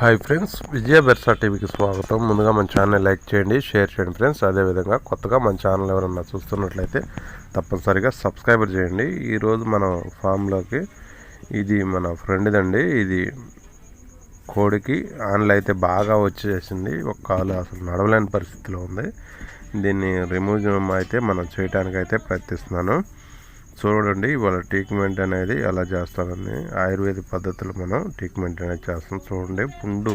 Hi friends విజయ బెర్సా టీవీకి స్వాగతం. ముందుగా మన ఛానల్ లైక్ చేయండి షేర్ చేయండి ఫ్రెండ్స్ అదేవిధంగా కొత్తగా మన ఛానల్ ఎవరన్నా చూస్తున్నట్లయితే తప్పనిసరిగా సబ్స్క్రైబర్ చేయండి. ఈరోజు మన ఫామ్లోకి ఇది మన ఫ్రెండ్దండి ఇది కోడికి ఆన్లు అయితే బాగా వచ్చేసింది. ఒక కాలు అసలు నడవలేని పరిస్థితిలో ఉంది. దీన్ని రిమూవ్ అయితే మనం చేయడానికి అయితే ప్రయత్నిస్తున్నాను. చూడండి ఇవాళ ట్రీట్మెంట్ అనేది ఎలా చేస్తారని ఆయుర్వేద పద్ధతులు మనం ట్రీట్మెంట్ అనేది చేస్తాం. చూడండి పుండు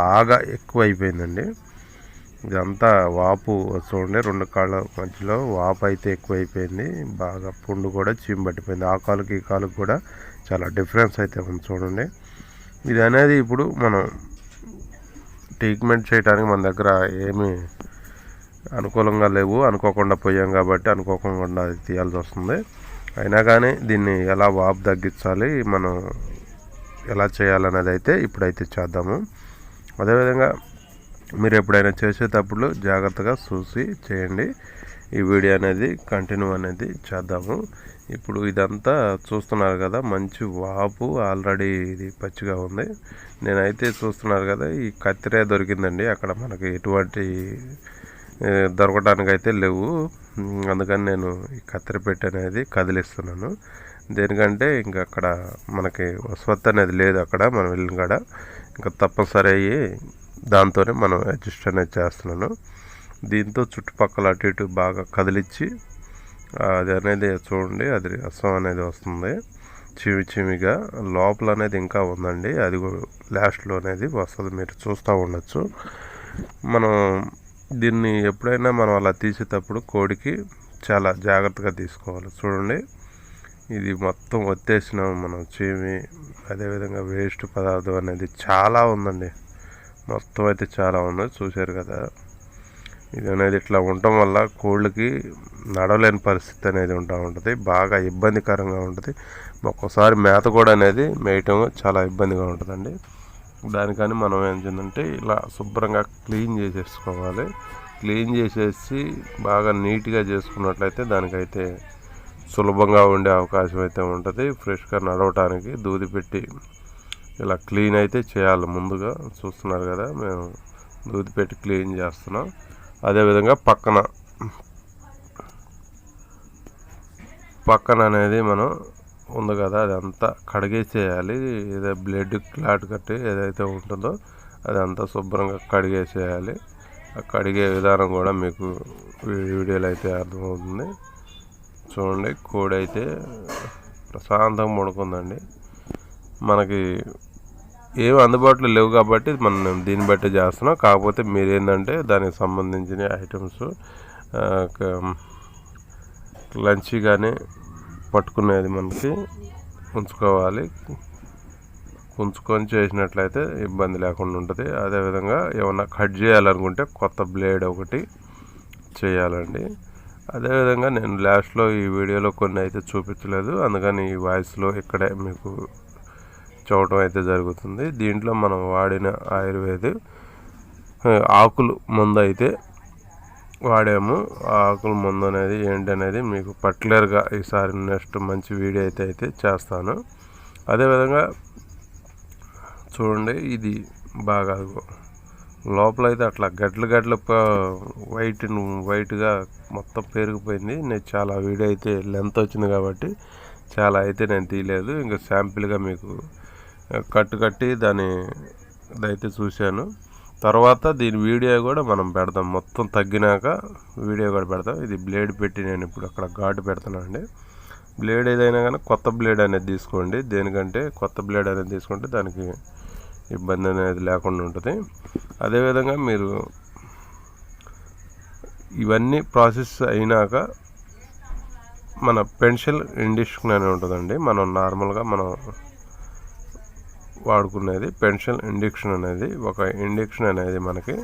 బాగా ఎక్కువ అయిపోయిందండి ఇదంతా వాపు చూడండి రెండు కాళ్ళ మధ్యలో వాపు అయితే ఎక్కువ అయిపోయింది బాగా పుండు కూడా చీమబట్టిపోయింది ఆ కాలుకి ఈ కాలుకి కూడా చాలా డిఫరెన్స్ అయితే ఉంది చూడండి. ఇది అనేది ఇప్పుడు మనం ట్రీట్మెంట్ చేయడానికి మన దగ్గర ఏమి అనుకూలంగా లేవు అనుకోకుండా పోయాం కాబట్టి అనుకోకుండా అది తీయాల్సి వస్తుంది. అయినా కానీ దీన్ని ఎలా వాపు తగ్గించాలి మనం ఎలా చేయాలనేది అయితే ఇప్పుడైతే చేద్దాము. అదేవిధంగా మీరు ఎప్పుడైనా చేసేటప్పుడు జాగ్రత్తగా చూసి చేయండి. ఈ వీడియో అనేది కంటిన్యూ అనేది చేద్దాము. ఇప్పుడు ఇదంతా చూస్తున్నారు కదా మంచి వాపు ఆల్రెడీ ఇది పచ్చిగా ఉంది. నేనైతే చూస్తున్నారు కదా ఈ కత్తిరే దొరికిందండి. అక్కడ మనకి ఎటువంటి దొరకడానికి అయితే లేవు. అందుకని నేను ఈ కత్తెరపెట్టి అనేది కదిలిస్తున్నాను. దేనికంటే ఇంకా అక్కడ మనకి స్వత్ అనేది లేదు అక్కడ మనం వెళ్ళిన కాడ. ఇంకా తప్పనిసరి అయ్యి దాంతోనే మనం అడ్జస్ట్ అనేది చేస్తున్నాను. దీంతో చుట్టుపక్కల అటు ఇటు బాగా కదిలిచ్చి అది అనేది చూడండి అది రసం అనేది వస్తుంది. చిమి చిమిగా లోపల అనేది ఇంకా ఉందండి. అది లాస్ట్లో అనేది వస్తుంది. మీరు చూస్తూ ఉండొచ్చు. మనం దీన్ని ఎప్పుడైనా మనం అలా తీసేటప్పుడు కోడికి చాలా జాగ్రత్తగా తీసుకోవాలి. చూడండి. ఇది మొత్తం వచ్చేసిన మనం చీమి అదేవిధంగా వేస్ట్ పదార్థం అనేది చాలా ఉందండి. మొత్తం అయితే చాలా ఉంది. చూశారు కదా. ఇది అనేది ఇట్లా ఉండటం వల్ల కోళ్ళకి నడవలేని పరిస్థితి అనేది ఉంటా ఉంటుంది. బాగా ఇబ్బందికరంగా ఉంటుంది. ఒక్కోసారి మేత కూడా అనేది మేయటం చాలా ఇబ్బందిగా ఉంటుందండి. దానికని మనం ఏం చేయాలంటే ఇలా శుభ్రంగా క్లీన్ చేసేసుకోవాలి. క్లీన్ చేసేసి బాగా నీట్గా చేసుకున్నట్లయితే దానికైతే సులభంగా ఉండే అవకాశం అయితే ఉంటుంది. ఫ్రెష్గా నడవటానికి దూది పెట్టి ఇలా క్లీన్ అయితే చేయాలి ముందుగా. చూస్తున్నారు కదా మేము దూది పెట్టి క్లీన్ చేస్తున్నాం. అదేవిధంగా పక్కన పక్కన అనేది మనం ఉంది కదా అదంతా కడిగేసేయాలి. ఏదో బ్లడ్ క్లాట్ కట్టి ఏదైతే ఉంటుందో అదంతా శుభ్రంగా కడిగేసేయాలి. ఆ కడిగే విధానం కూడా మీకు వీడియోలో అయితే అర్థమవుతుంది. చూడండి కోడి అయితే ప్రశాంతంగా ముడుకుందండి. మనకి ఏమి అందుబాటులో లేవు కాబట్టి మనం దీన్ని బట్టి చేస్తున్నాం. కాకపోతే మీరు ఏంటంటే దానికి సంబంధించిన ఐటమ్స్ లంచ్ కానీ పట్టుకునేది మనకి. ఉంచుకోవాలి. ఉంచుకొని చేసినట్లయితే ఇబ్బంది లేకుండా ఉంటుంది. అదేవిధంగా ఏమన్నా కట్ చేయాలనుకుంటే కొత్త బ్లేడ్ ఒకటి చేయాలండి. అదేవిధంగా నేను లాస్ట్లో ఈ వీడియోలో కొన్ని అయితే చూపించలేదు. అందుకని ఈ వాయిస్లో ఇక్కడే మీకు చూడటం అయితే జరుగుతుంది. దీంట్లో మనం వాడిన ఆయుర్వేద ఆకులు ముందు అయితే వాడాము. ఆకుల ముందు అనేది ఏంటి అనేది మీకు పర్టికులర్గా ఈసారి నెక్స్ట్ మంచి వీడియో అయితే అయితే చేస్తాను. అదేవిధంగా చూడండి ఇది బాగా లోపల అయితే అట్లా గడ్డలు గడ్డలు వైట్ వైట్గా మొత్తం పెరిగిపోయింది నేను చాలా వీడియో అయితే లెంత్ వచ్చింది కాబట్టి చాలా అయితే నేను తీయలేదు. ఇంకా శాంపిల్గా మీకు కట్టు కట్టి దాని అయితే చూశాను. తర్వాత దీని వీడియో కూడా మనం పెడదాం మొత్తం తగ్గినాక వీడియో కూడా పెడతాం. ఇది బ్లేడ్ పెట్టి నేను ఇప్పుడు అక్కడ ఘాటు పెడుతున్నాను అండి బ్లేడ్ ఏదైనా కానీ కొత్త బ్లేడ్ అనేది తీసుకోండి. దేనికంటే కొత్త బ్లేడ్ అనేది తీసుకుంటే దానికి ఇబ్బంది అనేది లేకుండా ఉంటుంది. అదేవిధంగా మీరు ఇవన్నీ ప్రాసెస్ అయినాక మన పెన్షిల్ ఇండిషన్ అని ఉంటుందండి. మనం నార్మల్గా మనం వాడుకునేది పెన్షన్ ఇండక్షన్ అనేది ఒక ఇండక్షన్ అనేది మనకి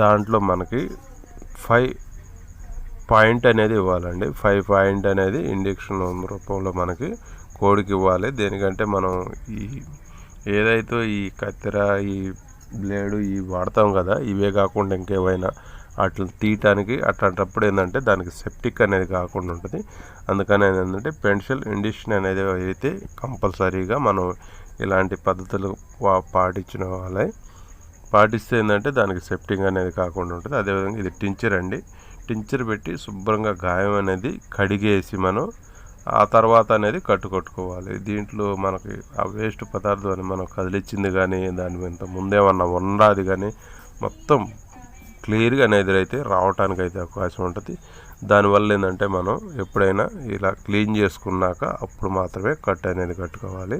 దాంట్లో మనకి ఫైవ్ పాయింట్ అనేది ఇవ్వాలండి. ఫైవ్ పాయింట్ అనేది ఇండక్షన్ రూపంలో మనకి కోడికి ఇవ్వాలి. దేనికంటే మనం ఈ ఏదైతే ఈ కత్తెర ఈ బ్లేడు ఈ వాడతాం కదా ఇవే కాకుండా ఇంకేమైనా అట్లా తీయటానికి అట్లాంటప్పుడు ఏంటంటే దానికి సెప్టిక్ అనేది కాకుండా ఉంటుంది. అందుకని ఏంటంటే పెన్షిల్ ఇండిషన్ అనేది అయితే కంపల్సరీగా మనం ఇలాంటి పద్ధతులు పాటించిన వాళ్ళే. పాటిస్తే ఏంటంటే దానికి సెప్టింగ్ అనేది కాకుండా ఉంటుంది. అదేవిధంగా ఇది టించర్ అండి. టించర్ పెట్టి శుభ్రంగా గాయం అనేది కడిగేసి మనం ఆ తర్వాత అనేది కట్టుకొట్టుకోవాలి దీంట్లో మనకి ఆ వేస్ట్ పదార్థాన్ని మనం కదిలిచ్చింది కానీ దాని మీద ముందేమన్నా ఉన్నది కానీ మొత్తం క్లియర్గా అనేది అయితే రావడానికి అయితే అవకాశం ఉంటుంది. దానివల్ల ఏంటంటే మనం ఎప్పుడైనా ఇలా క్లీన్ చేసుకున్నాక అప్పుడు మాత్రమే కట్ అనేది కట్టుకోవాలి.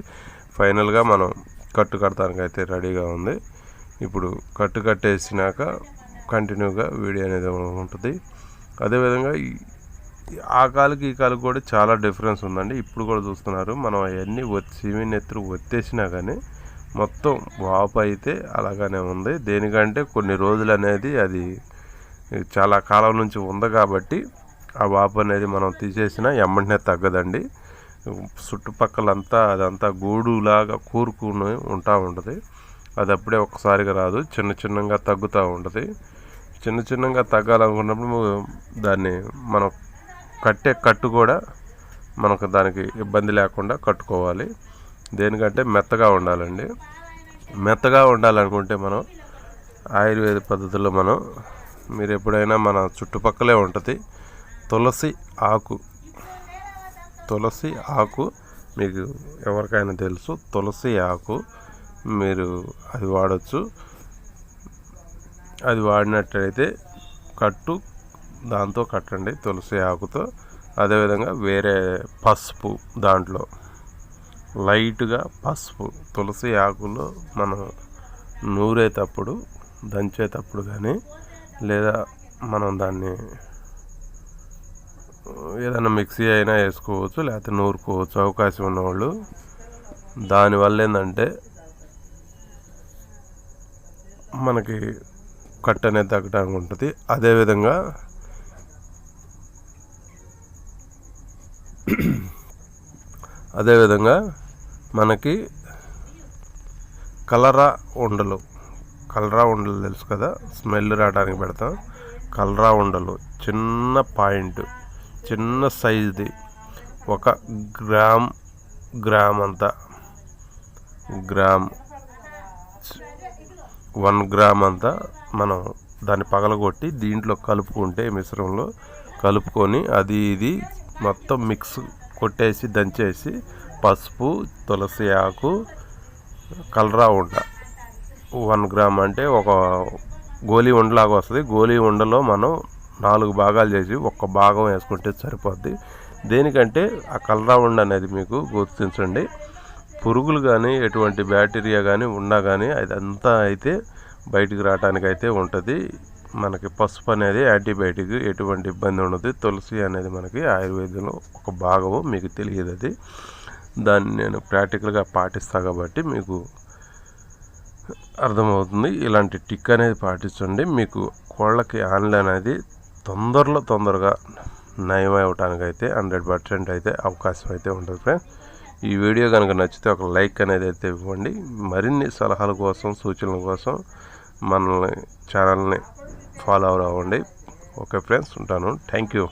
ఫైనల్గా మనం కట్టు కడతానికి అయితే రెడీగా ఉంది. ఇప్పుడు కట్టు కట్టేసినాక కంటిన్యూగా వీడియో అనేది ఉంటుంది. అదేవిధంగా ఆ కాలుకి ఈ కాలుకి కూడా చాలా డిఫరెన్స్ ఉందండి. ఇప్పుడు కూడా చూస్తున్నారు. మనం అవన్నీ సిమి నెత్తురు ఒత్తేసినా కానీ మొత్తం వాపు అయితే అలాగనే ఉంది. దేనికంటే కొన్ని రోజులు అనేది అది చాలా కాలం నుంచి ఉంది కాబట్టి ఆ వాపు అనేది మనం తీసేసినా ఎమ్మంటనే తగ్గదండి. చుట్టుపక్కలంతా అదంతా గూడులాగా కూరుకుని ఉంటా ఉంటుంది. అది అప్పుడే ఒక్కసారిగా రాదు. చిన్న చిన్నగా తగ్గుతూ ఉంటుంది. చిన్న చిన్నగా తగ్గాలనుకున్నప్పుడు దాన్ని మనం కట్టే కట్టు కూడా మనకు దానికి ఇబ్బంది లేకుండా కట్టుకోవాలి. దేనికంటే మెత్తగా ఉండాలండి. మెత్తగా ఉండాలనుకుంటే మనం ఆయుర్వేద పద్ధతిలో మనం మీరు ఎప్పుడైనా మన చుట్టుపక్కలే ఉంటుంది తులసి ఆకు తులసి ఆకు మీకు ఎవరికైనా తెలుసు తులసి ఆకు మీరు అది వాడచ్చు. అది వాడినట్టయితే కట్టు దాంతో కట్టండి తులసి ఆకుతో. అదేవిధంగా వేరే పసుపు దాంట్లో లైట్గా పసుపు తులసి ఆకులు మనం నూరేటప్పుడు దంచేటప్పుడు కానీ లేదా మనం దాన్ని ఏదైనా మిక్సీ అయినా వేసుకోవచ్చు లేకపోతే నూరుకోవచ్చు అవకాశం ఉన్నవాళ్ళు. దానివల్ల ఏంటంటే మనకి కట్ అనేది తగ్గడానికి ఉంటుంది. అదేవిధంగా అదేవిధంగా మనకి కలరా ఉండలు. కలరా ఉండలు తెలుసు కదా? స్మెల్ రావడానికి పెడతాం. కలరా ఉండలు. చిన్న పాయింట్ చిన్న సైజుది. ఒక గ్రామ్ గ్రామ్ అంతా. గ్రామ్. వన్ గ్రామ్ అంతా మనం దాన్ని పగలగొట్టి దీంట్లో కలుపుకుంటే మిశ్రమంలో కలుపుకొని అది ఇది మొత్తం మిక్స్ కొట్టేసి దంచేసి పసుపు తులసి ఆకు కలరా ఉండ. వన్ గ్రామ్ అంటే ఒక గోలీ ఉండలాగా వస్తుంది. గోలీ ఉండలో మనం నాలుగు భాగాలు చేసి ఒక్క భాగం వేసుకుంటే సరిపోద్ది. దేనికంటే ఆ కలరా ఉండ అనేది మీకు గుర్తించండి. పురుగులు కానీ ఎటువంటి బ్యాక్టీరియా కానీ ఉన్నా కానీ అదంతా అయితే బయటికి రావడానికి అయితే ఉంటుంది. మనకి పసుపు అనేది యాంటీబయాటిక్ ఎటువంటి ఇబ్బంది ఉండదు. తులసి అనేది మనకి ఆయుర్వేదంలో ఒక భాగము మీకు తెలియదు అది దాన్ని నేను ప్రాక్టికల్గా పాటిస్తా కాబట్టి మీకు అర్థమవుతుంది. ఇలాంటి టిక్ అనేది పాటించండి. మీకు కోళ్ళకి ఆన్లైన్ అనేది తొందరలో తొందరగా నయం అవ్వటానికి అయితే హండ్రెడ్ పర్సెంట్ అయితే అవకాశం అయితే ఉంటుంది ఫ్రెండ్స్. ఈ వీడియో కనుక నచ్చితే ఒక లైక్ అనేది అయితే ఇవ్వండి. మరిన్ని సలహాల కోసం సూచనల కోసం మనల్ని ఛానల్ని ఫాలో అవ్వండి. ఓకే ఫ్రెండ్స్ ఉంటాను. Thank you.